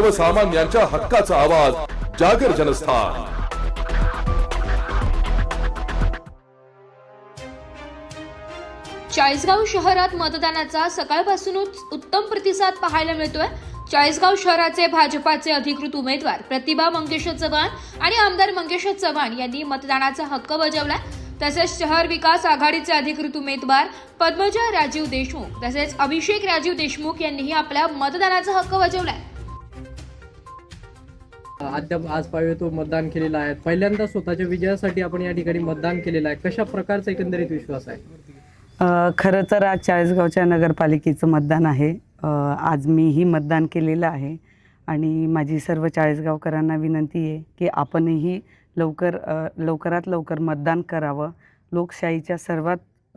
सर्वसामान्यांच्या हक्काचा आवाज जागर जनस्थान. चाळीसगाव शहरात मतदानाचा सकाळपासूनच उत्तम प्रतिसाद पाहायला मिळतोय. चाळीसगाव शहराचे भाजपाचे अधिकृत उमेदवार प्रतिभा मंगेश चव्हाण आणि आमदार मंगेश चव्हाण यांनी मतदानाचा हक्क बजावलाय. तसेच शहर विकास आघाडीचे अधिकृत उमेदवार पद्मजा राजीव देशमुख तसेच अभिषेक राजीव देशमुख यांनीही आपल्या मतदानाचा हक्क बजावलाय. अद्याप आज पावे तो मतदान केलेला आहे. पहिल्यांदा स्वतःच्या विजयासाठी आपण या ठिकाणी मतदान केलेलं आहे. कशा प्रकारचा एकंदरीत विश्वास आहे? खरं तर आज चाळीसगावच्या नगरपालिकेचं मतदान आहे. आज मीही मतदान केलेलं आहे. आणि माझी सर्व चाळीसगावकरांना विनंती आहे की आपणही लवकर लवकरात लवकर मतदान करावं. लोकशाहीच्या सर्वात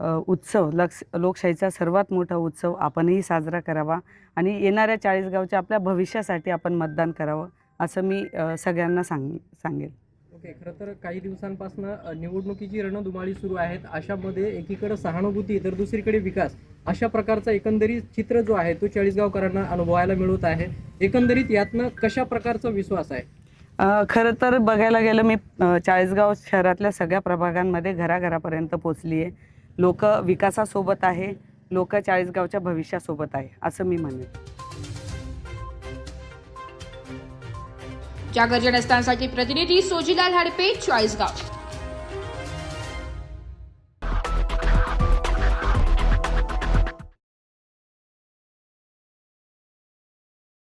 उत्सव लक्ष लोकशाहीचा सर्वात मोठा उत्सव आपणही साजरा करावा आणि येणाऱ्या चाळीसगावच्या आपल्या भविष्यासाठी आपण मतदान करावं असं मी सगळ्यांना सांग सांगेल. ओके खरं तर काही दिवसांपासून निवडणुकीची रणधुमाळी सुरू आहेत. अशामध्ये एकीकडे सहानुभूती तर दुसरीकडे विकास. अशा प्रकारचा एकंदरीत चित्र जो आहे तो चाळीसगावकरांना अनुभवायला मिळत आहे. एकंदरीत यातनं कशा प्रकारचा विश्वास आहे? खरं तर बघायला गेलं मी चाळीसगाव शहरातल्या सगळ्या प्रभागांमध्ये घराघरापर्यंत पोचली आहे लोक विकासासोबत आहे लोक चाळीसगावच्या भविष्यासोबत आहे असं मी म्हणेन. जागर जनस्थानसाठी प्रतिनिधी सोजीलाल हडपे चाळीसगाव.